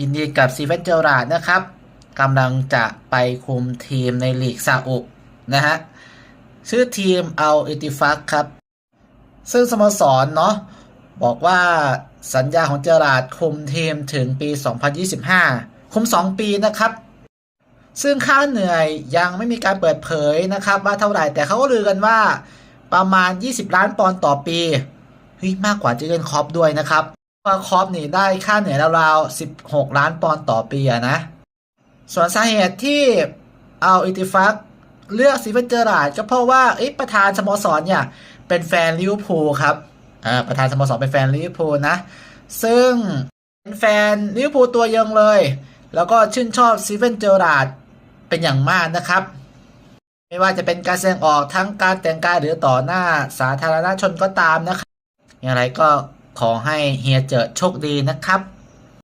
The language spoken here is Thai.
ยินดีกับซีเวนเจอราดนะครับกำลังจะไปคุมทีมในลีกซาอุนะฮะ ชื่อทีมเอาอิติฟักครับ ซึ่งสโมสรเนาะบอกว่าสัญญาของเจอราดคุมทีมถึงปี 2025 คุม 2 ปีนะครับ ซึ่งค่าเหนื่อยยังไม่มีการเปิดเผยนะครับ ว่าเท่าไหร่แต่เขาก็ลือกันว่าประมาณ 20 ล้านปอนด์ต่อปีเฮ้ยมากกว่าเจเกนคอปด้วยนะครับ ว่าคอปนี่ได้ค่าเหนื่อยราวๆ 16 ล้านปอนด์ต่อปีอะนะ ส่วนสาเหตุที่เอาอิติฟักเลือกซีเวนเจอราดก็เพราะว่าอประธานสโมสรเนี่ย เป็นแฟนลิเวอร์พูลครับประธานสโมสรเป็นแฟนลิเวอร์พูลนะ ซึ่งเป็นแฟนลิเวอร์พูลตัวยงเลย แล้วก็ชื่นชอบซีเวนเจอราดเป็นอย่างมากนะครับ ไม่ว่าจะเป็นการแสดงออกทั้งการแต่งกายหรือต่อหน้าสาธารณชนก็ตามนะครับอย่างไรก็ ขอให้เฮียเจอโชคดีนะครับ